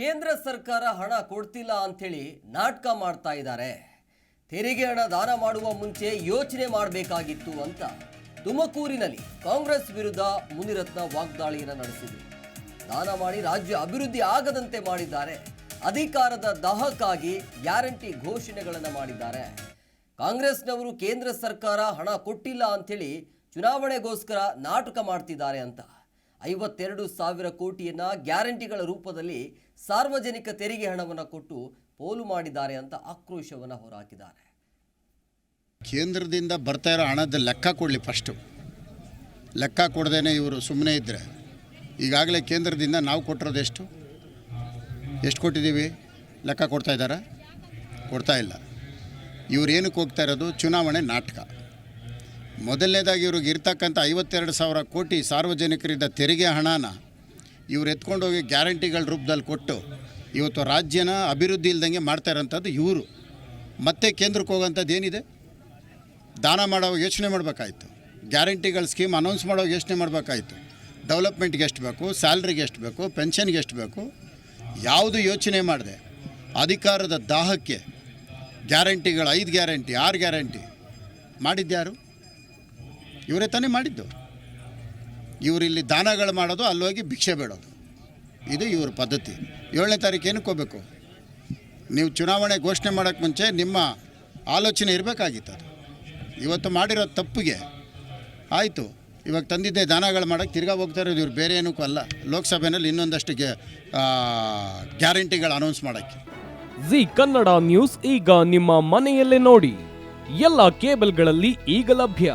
ಕೇಂದ್ರ ಸರ್ಕಾರ ಹಣ ಕೊಡ್ತಿಲ್ಲ ಅಂಥೇಳಿ ನಾಟಕ ಮಾಡ್ತಾ ಇದ್ದಾರೆ. ತೆರಿಗೆ ಹಣ ದಾನ ಮಾಡುವ ಮುಂಚೆ ಯೋಚನೆ ಮಾಡಬೇಕಾಗಿತ್ತು ಅಂತ ತುಮಕೂರಿನಲ್ಲಿ ಕಾಂಗ್ರೆಸ್ ವಿರುದ್ಧ ಮುನಿರತ್ನ ವಾಗ್ದಾಳಿಯನ್ನು ನಡೆಸಿದರು. ದಾನ ಮಾಡಿ ರಾಜ್ಯ ಅಭಿವೃದ್ಧಿ ಆಗದಂತೆ ಮಾಡಿದ್ದಾರೆ. ಅಧಿಕಾರದ ದಾಹಕ್ಕಾಗಿ ಗ್ಯಾರಂಟಿ ಘೋಷಣೆಗಳನ್ನು ಮಾಡಿದ್ದಾರೆ. ಕಾಂಗ್ರೆಸ್ನವರು ಕೇಂದ್ರ ಸರ್ಕಾರ ಹಣ ಕೊಟ್ಟಿಲ್ಲ ಅಂಥೇಳಿ ಚುನಾವಣೆಗೋಸ್ಕರ ನಾಟಕ ಮಾಡ್ತಿದ್ದಾರೆ ಅಂತ. ಐವತ್ತೆರಡು ಸಾವಿರ ಕೋಟಿಯನ್ನು ಗ್ಯಾರಂಟಿಗಳ ರೂಪದಲ್ಲಿ ಸಾರ್ವಜನಿಕ ತೆರಿಗೆ ಹಣವನ್ನು ಕೊಟ್ಟು ಪೋಲು ಮಾಡಿದ್ದಾರೆ ಅಂತ ಆಕ್ರೋಶವನ್ನು ಹೊರಹಾಕಿದ್ದಾರೆ ಕೇಂದ್ರದಿಂದ ಬರ್ತಾ ಇರೋ ಹಣದ ಲೆಕ್ಕ ಕೊಡಲಿ ಫಸ್ಟು ಲೆಕ್ಕ ಕೊಡದೇನೆ ಇವರು ಸುಮ್ಮನೆ ಇದ್ದರೆ ಈಗಾಗಲೇ ಕೇಂದ್ರದಿಂದ ನಾವು ಕೊಟ್ಟಿರೋದು ಎಷ್ಟು? ಎಷ್ಟು ಕೊಟ್ಟಿದ್ದೀವಿ? ಲೆಕ್ಕ ಕೊಡ್ತಾ ಇದ್ದಾರಾ? ಕೊಡ್ತಾ ಇಲ್ಲ. ಇವ್ರು ಏನಕ್ಕೆ ಹೋಗ್ತಾ ಇರೋದು? ಚುನಾವಣೆ ನಾಟಕ. ಮೊದಲನೇದಾಗಿ ಇವ್ರಿಗೆ ಇರ್ತಕ್ಕಂಥ ಐವತ್ತೆರಡು ಸಾವಿರ ಕೋಟಿ ಸಾರ್ವಜನಿಕರಿಂದ ತೆರಿಗೆ ಹಣನ ಇವ್ರು ಎತ್ಕೊಂಡೋಗಿ ಗ್ಯಾರಂಟಿಗಳ ರೂಪದಲ್ಲಿ ಕೊಟ್ಟು ಇವತ್ತು ರಾಜ್ಯನ ಅಭಿವೃದ್ಧಿ ಇಲ್ದಂಗೆ ಮಾಡ್ತಾ ಇರೋಂಥದ್ದು ಇವರು. ಮತ್ತೆ ಕೇಂದ್ರಕ್ಕೆ ಹೋಗೋಂಥದ್ದು ಏನಿದೆ? ದಾನ ಮಾಡೋ ಯೋಚನೆ ಮಾಡಬೇಕಾಯ್ತು. ಗ್ಯಾರಂಟಿಗಳ ಸ್ಕೀಮ್ ಅನೌನ್ಸ್ ಮಾಡೋ ಯೋಚನೆ ಮಾಡಬೇಕಾಯ್ತು. ಡೆವಲಪ್ಮೆಂಟ್ಗೆ ಎಷ್ಟು ಬೇಕು, ಸ್ಯಾಲ್ರಿಗೆ ಎಷ್ಟು ಬೇಕು, ಪೆನ್ಷನ್ಗೆ ಎಷ್ಟು ಬೇಕು, ಯಾವುದು ಯೋಚನೆ ಮಾಡಿದೆ ಅಧಿಕಾರದ ದಾಹಕ್ಕೆ ಗ್ಯಾರಂಟಿಗಳು ಐದು ಗ್ಯಾರಂಟಿ, ಆರು ಗ್ಯಾರಂಟಿ ಮಾಡಿದ್ಯಾರು? ಇವರೇ ತಾನೇ ಮಾಡಿದ್ದು. ಇವರಿಲ್ಲಿ ದಾನಗಳು ಮಾಡೋದು ಅಲ್ಲೋಗಿ ಭಿಕ್ಷೆ ಬೇಡೋದು. ಇದು ಇವ್ರ ಪದ್ಧತಿ. ಏಳನೇ ತಾರೀಕು ಏನಕ್ಕೆ ಹೋಗಬೇಕು? ನೀವು ಚುನಾವಣೆ ಘೋಷಣೆ ಮಾಡೋಕ್ಕೆ ಮುಂಚೆ ನಿಮ್ಮ ಆಲೋಚನೆ ಇರಬೇಕಾಗಿತ್ತು ಅದು. ಇವತ್ತು ಮಾಡಿರೋ ತಪ್ಪಿಗೆ ಆಯಿತು. ಇವಾಗ ತಂದಿದ್ದೆ ದಾನಗಳು ಮಾಡೋಕ್ಕೆ ತಿರ್ಗಾ ಹೋಗ್ತಾ ಇರೋದು ಇವ್ರು ಬೇರೆ ಏನಕ್ಕೂ ಅಲ್ಲ. ಲೋಕಸಭೆಯಲ್ಲಿ ಇನ್ನೊಂದಷ್ಟು ಗ್ಯಾ ಗ್ಯಾರಂಟಿಗಳು ಅನೌನ್ಸ್ ಮಾಡೋಕ್ಕೆ. ಜಿ ಕನ್ನಡ ನ್ಯೂಸ್ ಈಗ ನಿಮ್ಮ ಮನೆಯಲ್ಲೇ ನೋಡಿ. ಎಲ್ಲ ಕೇಬಲ್ಗಳಲ್ಲಿ ಈಗ ಲಭ್ಯ.